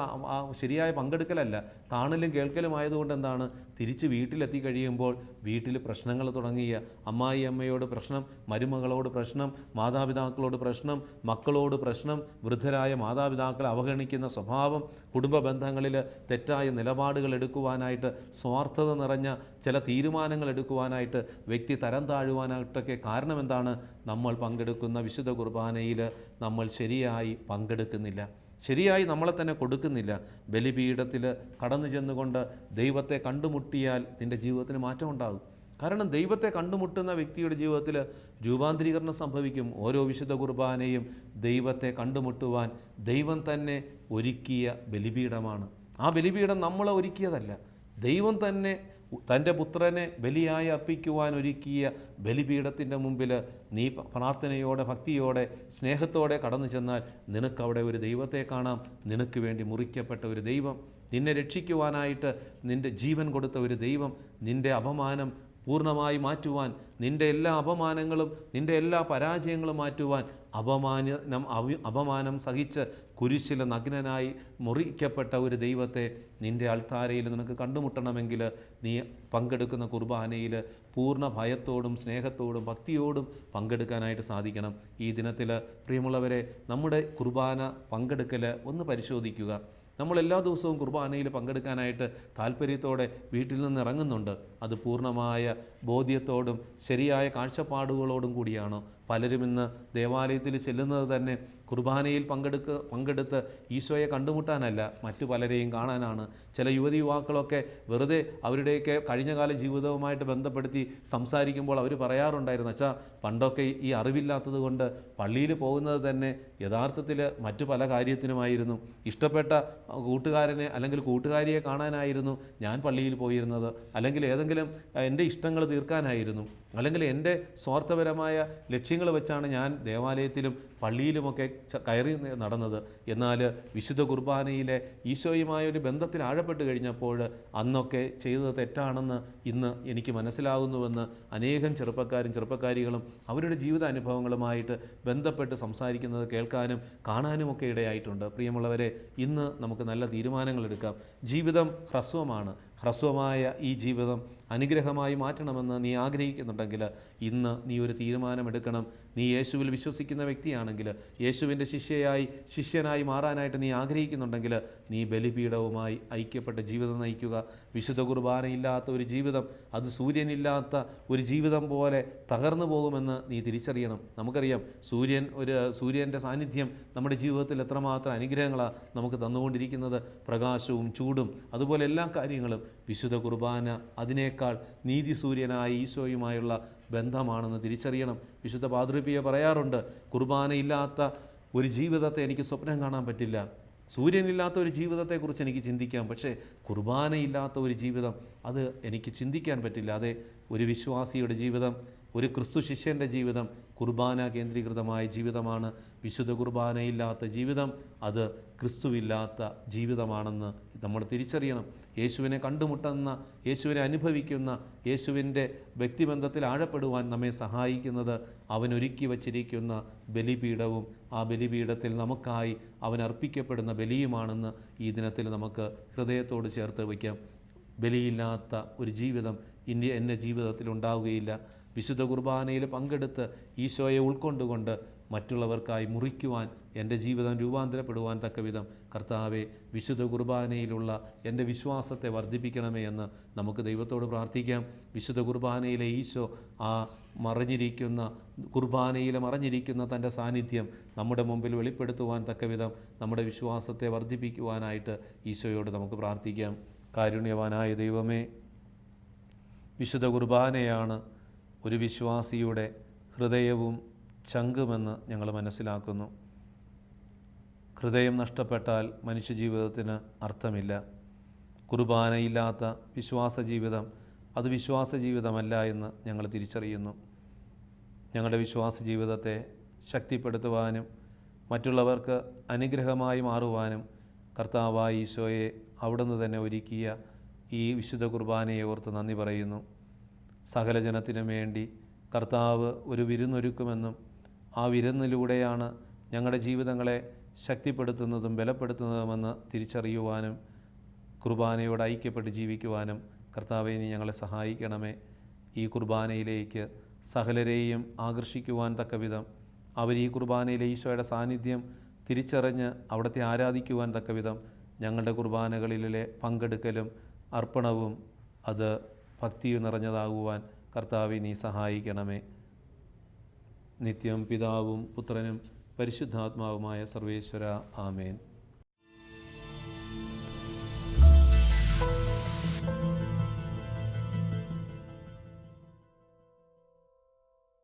ശരിയായ പങ്കെടുക്കലല്ല. കാണലും കേൾക്കലും ആയതുകൊണ്ട് എന്താണ്? തിരിച്ച് വീട്ടിലെത്തി കഴിയുമ്പോൾ വീട്ടിൽ പ്രശ്നങ്ങൾ തുടങ്ങിയ അമ്മായി അമ്മയോട് പ്രശ്നം മരുമകളോട് പ്രശ്നം മാതാപിതാക്കളോട് പ്രശ്നം മക്കളോട് പ്രശ്നം വൃദ്ധരായ മാതാപിതാക്കളെ അവഗണിക്കുന്ന സ്വഭാവം കുടുംബ ബന്ധങ്ങളിൽ തെറ്റായ നിലപാടുകൾ എടുക്കുവാനായിട്ട് സ്വാർത്ഥത നിറഞ്ഞ ചില തീരുമാനങ്ങൾ എടുക്കുവാനായിട്ട് വ്യക്തി തരം താഴുവാനായിട്ടൊക്കെ കാരണം എന്താണ് നമ്മൾ പങ്കെടുക്കുന്ന വിശുദ്ധ കുർബാനയിൽ നമ്മൾ ശരിയായി പങ്കെടുക്കുന്നില്ല. ശരിയായി നമ്മളെ തന്നെ കൊടുക്കുന്നില്ല. ബലിപീഠത്തിൽ കടന്നു ചെന്നുകൊണ്ട് ദൈവത്തെ കണ്ടുമുട്ടിയാൽ നിന്റെ ജീവിതത്തിന് മാറ്റം ഉണ്ടാകും. കാരണം ദൈവത്തെ കണ്ടുമുട്ടുന്ന വ്യക്തിയുടെ ജീവിതത്തിൽ രൂപാന്തരീകരണം സംഭവിക്കും. ഓരോ വിശുദ്ധ കുർബാനയും ദൈവത്തെ കണ്ടുമുട്ടുവാൻ ദൈവം തന്നെ ഒരുക്കിയ ബലിപീഠമാണ്. ആ ബലിപീഠം നമ്മളെ ഒരുക്കിയതല്ല. ദൈവം തന്നെ തന്റെ പുത്രനെ ബലിയായി അർപ്പിക്കുവാൻ ഒരുക്കിയ ബലിപീഠത്തിന്റെ മുമ്പിൽ നീ പ്രാർത്ഥനയോടെ ഭക്തിയോടെ സ്നേഹത്തോടെ കടന്നു ചെന്നാൽ നിനക്കവിടെ ഒരു ദൈവത്തെ കാണാം. നിനക്ക് വേണ്ടി മുറിക്കപ്പെട്ട ഒരു ദൈവം നിന്നെ രക്ഷിക്കുവാനായിട്ട് നിന്റെ ജീവൻ കൊടുത്ത ഒരു ദൈവം നിന്റെ അപമാനം പൂർണമായി മാറ്റുവാൻ നിന്റെ എല്ലാ അപമാനങ്ങളും നിന്റെ എല്ലാ പരാജയങ്ങളും മാറ്റുവാൻ അപമാനം അപമാനം സഹിച്ച് കുരിശിൽ നഗ്നനായി മുറിക്കപ്പെട്ട ഒരു ദൈവത്തെ നിന്റെ അൾത്താരയിൽ നിനക്ക് കണ്ടുമുട്ടണമെങ്കിൽ നീ പങ്കെടുക്കുന്ന കുർബാനയിൽ പൂർണ ഭയത്തോടും സ്നേഹത്തോടും ഭക്തിയോടും പങ്കെടുക്കാനായിട്ട് സാധിക്കണം. ഈ ദിനത്തിൽ പ്രിയമുള്ളവരെ നമ്മുടെ കുർബാന പങ്കെടുക്കൽ ഒന്ന് പരിശോധിക്കുക. നമ്മൾ എല്ലാ ദിവസവും കുർബാനയിൽ പങ്കെടുക്കാനായിട്ട് താല്പര്യത്തോടെ വീട്ടിൽ നിന്ന് ഇറങ്ങുന്നുണ്ട്. അത് പൂർണമായ ബോധ്യത്തോടും ശരിയായ കാഴ്ചപ്പാടുകളോടും കൂടിയാണോ. പലരും ഇന്ന് ദേവാലയത്തിൽ ചെല്ലുന്നത് തന്നെ കുർബാനയിൽ പങ്കെടുക്ക പങ്കെടുത്ത് ഈശോയെ കണ്ടുമുട്ടാനല്ല മറ്റു പലരെയും കാണാനാണ്. ചില യുവതി യുവാക്കളൊക്കെ വെറുതെ അവരുടെയൊക്കെ കഴിഞ്ഞകാല ജീവിതവുമായിട്ട് ബന്ധപ്പെടുത്തി സംസാരിക്കുമ്പോൾ അവർ പറയാറുണ്ടായിരുന്നു അച്ഛാ പണ്ടൊക്കെ ഈ അറിവില്ലാത്തത് കൊണ്ട് പള്ളിയിൽ പോകുന്നത് തന്നെ യഥാർത്ഥത്തിൽ മറ്റു പല കാര്യത്തിനുമായിരുന്നു. ഇഷ്ടപ്പെട്ട കൂട്ടുകാരനെ അല്ലെങ്കിൽ കൂട്ടുകാരിയെ കാണാനായിരുന്നു ഞാൻ പള്ളിയിൽ പോയിരുന്നത്. അല്ലെങ്കിൽ ഏതെങ്കിലും എന്റെ ഇഷ്ടങ്ങൾ തീർക്കാനായിരുന്നു. അല്ലെങ്കിൽ എന്റെ സ്വാർത്ഥപരമായ ലക്ഷ്യങ്ങൾ വെച്ചാണ് ഞാൻ ദേവാലയത്തിലും പള്ളിയിലുമൊക്കെ കയറി നടന്നത്. എന്നാൽ വിശുദ്ധ കുർബാനയിലെ ഈശോയുമായ ഒരു ബന്ധത്തിൽ ആഴപ്പെട്ട് കഴിഞ്ഞപ്പോൾ അന്നൊക്കെ ചെയ്തത് തെറ്റാണെന്ന് ഇന്ന് എനിക്ക് മനസ്സിലാകുന്നുവെന്ന് അനേകം ചെറുപ്പക്കാരും ചെറുപ്പക്കാരികളും അവരുടെ ജീവിത അനുഭവങ്ങളുമായിട്ട് ബന്ധപ്പെട്ട് സംസാരിക്കുന്നത് കേൾക്കാനും കാണാനുമൊക്കെ ഇടയായിട്ടുണ്ട്. പ്രിയമുള്ളവരെ ഇന്ന് നമുക്ക് നല്ല തീരുമാനങ്ങൾ എടുക്കാം. ജീവിതം ഹ്രസ്വമാണ്. ഹ്രസ്വമായ ഈ ജീവിതം അനുഗ്രഹമായി മാറ്റണമെന്ന് നീ ആഗ്രഹിക്കുന്നുണ്ടെങ്കിൽ ഇന്ന് നീ ഒരു തീരുമാനമെടുക്കണം നീ യേശുവിൽ വിശ്വസിക്കുന്ന വ്യക്തിയാണെങ്കിൽ യേശുവിന്റെ ശിഷ്യയായി ശിഷ്യനായി മാറാനായിട്ട് നീ ആഗ്രഹിക്കുന്നുണ്ടെങ്കിൽ നീ ബലിപീഠവുമായി ഐക്യപ്പെട്ട ജീവിതം നയിക്കുക. വിശുദ്ധ കുർബാനയില്ലാത്ത ഒരു ജീവിതം അത് സൂര്യനില്ലാത്ത ഒരു ജീവിതം പോലെ തകർന്നു പോകുമെന്ന് നീ തിരിച്ചറിയണം. നമുക്കറിയാം സൂര്യൻ ഒരു സൂര്യന്റെ സാന്നിധ്യം നമ്മുടെ ജീവിതത്തിൽ എത്രമാത്രം അനുഗ്രഹങ്ങളാണ് നമുക്ക് തന്നുകൊണ്ടിരിക്കുന്നത്. പ്രകാശവും ചൂടും അതുപോലെ എല്ലാ കാര്യങ്ങളും വിശുദ്ധ കുർബാന അതിനേക്കാൾ നീതി സൂര്യനായ ഈശോയുമായുള്ള ബന്ധമാണെന്ന് തിരിച്ചറിയണം. വിശുദ്ധ പാതൃപിയ പറയാറുണ്ട് കുർബാനയില്ലാത്ത ഒരു ജീവിതത്തെ എനിക്ക് സ്വപ്നം കാണാൻ പറ്റില്ല. സൂര്യനില്ലാത്ത ഒരു ജീവിതത്തെക്കുറിച്ച് എനിക്ക് ചിന്തിക്കാം. പക്ഷേ കുർബാനയില്ലാത്ത ഒരു ജീവിതം അത് എനിക്ക് ചിന്തിക്കാൻ പറ്റില്ല. അതെ ഒരു വിശ്വാസിയുടെ ജീവിതം ഒരു ക്രിസ്തു ശിഷ്യന്റെ ജീവിതം കുർബാന കേന്ദ്രീകൃതമായ ജീവിതമാണ്. വിശുദ്ധ കുർബാനയില്ലാത്ത ജീവിതം അത് ക്രിസ്തുവില്ലാത്ത ജീവിതമാണെന്ന് നമ്മൾ തിരിച്ചറിയണം. യേശുവിനെ കണ്ടുമുട്ടുന്ന യേശുവിനെ അനുഭവിക്കുന്ന യേശുവിന്റെ വ്യക്തിബന്ധത്തിൽ ആഴപ്പെടുവാൻ നമ്മെ സഹായിക്കുന്നത് അവൻ ഒരുക്കി വച്ചിരിക്കുന്ന ബലിപീഠവും ആ ബലിപീഠത്തിൽ നമുക്കായി അവൻ അർപ്പിക്കപ്പെടുന്ന ബലിയുമാണെന്ന് ഈ ദിനത്തിൽ നമുക്ക് ഹൃദയത്തോട് ചേർത്ത് വയ്ക്കാം. ബലിയില്ലാത്ത ഒരു ജീവിതം ഇനി എന്റെ ജീവിതത്തിൽ ഉണ്ടാവുകയില്ല. വിശുദ്ധ കുർബാനയിൽ പങ്കെടുത്ത് ഈശോയെ ഉൾക്കൊണ്ടുകൊണ്ട് മറ്റുള്ളവർക്കായി മുറിക്കുവാൻ എന്റെ ജീവിതം രൂപാന്തരപ്പെടുവാൻ തക്കവിധം കർത്താവെ വിശുദ്ധ കുർബാനയിലുള്ള എന്റെ വിശ്വാസത്തെ വർദ്ധിപ്പിക്കണമേ എന്ന് നമുക്ക് ദൈവത്തോട് പ്രാർത്ഥിക്കാം. വിശുദ്ധ കുർബാനയിലെ ഈശോ ആ മറിഞ്ഞിരിക്കുന്ന കുർബാനയിൽ മറിഞ്ഞിരിക്കുന്ന തന്റെ സാന്നിധ്യം നമ്മുടെ മുമ്പിൽ വെളിപ്പെടുത്തുവാൻ തക്കവിധം നമ്മുടെ വിശ്വാസത്തെ വർദ്ധിപ്പിക്കുവാനായിട്ട് ഈശോയോട് നമുക്ക് പ്രാർത്ഥിക്കാം. കാരുണ്യവാനായ ദൈവമേ വിശുദ്ധ കുർബാനയാണ് ഒരു വിശ്വാസിയുടെ ഹൃദയവും ചങ്കുമെന്ന് ഞങ്ങൾ മനസ്സിലാക്കുന്നു. ഹൃദയം നഷ്ടപ്പെട്ടാൽ മനുഷ്യജീവിതത്തിന് അർത്ഥമില്ല. കുർബാനയില്ലാത്ത വിശ്വാസ ജീവിതം അത് വിശ്വാസ ജീവിതമല്ല എന്ന് ഞങ്ങൾ തിരിച്ചറിയുന്നു. ഞങ്ങളുടെ വിശ്വാസ ജീവിതത്തെ ശക്തിപ്പെടുത്തുവാനും മറ്റുള്ളവർക്ക് അനുഗ്രഹമായി മാറുവാനും കർത്താവായ ഈശോയെ അവിടുന്ന് തന്നെ ഒരുക്കിയ ഈ വിശുദ്ധ കുർബാനയെ ഓർത്ത് നന്ദി പറയുന്നു. സകല ജനത്തിനും വേണ്ടി കർത്താവ് ഒരു വിരുന്നൊരുക്കുമെന്നും ആ വിരുന്നിലൂടെയാണ് ഞങ്ങളുടെ ജീവിതങ്ങളെ ശക്തിപ്പെടുത്തുന്നതും ബലപ്പെടുത്തുന്നതുമെന്ന് തിരിച്ചറിയുവാനും കുർബാനയോട് ഐക്യപ്പെട്ട് ജീവിക്കുവാനും കർത്താവെ നീ ഞങ്ങളെ സഹായിക്കണമേ. ഈ കുർബാനയിലേക്ക് സകലരെയും ആകർഷിക്കുവാൻ തക്കവിധം. അവർ ഈ കുർബാനയിലെ ഈശോയുടെ സാന്നിധ്യം തിരിച്ചറിഞ്ഞ് അവിടുത്തെ ആരാധിക്കുവാൻ തക്കവിധം. ഞങ്ങളുടെ കുർബാനകളിലെ പങ്കെടുക്കലും അർപ്പണവും അത് ഭക്തി നിറഞ്ഞതാകുവാൻ കർത്താവെ നീ സഹായിക്കണമേ. നിത്യം പിതാവും പുത്രനും പരിശുദ്ധാത്മാവുമായ സർവേശ്വര. ആമേൻ.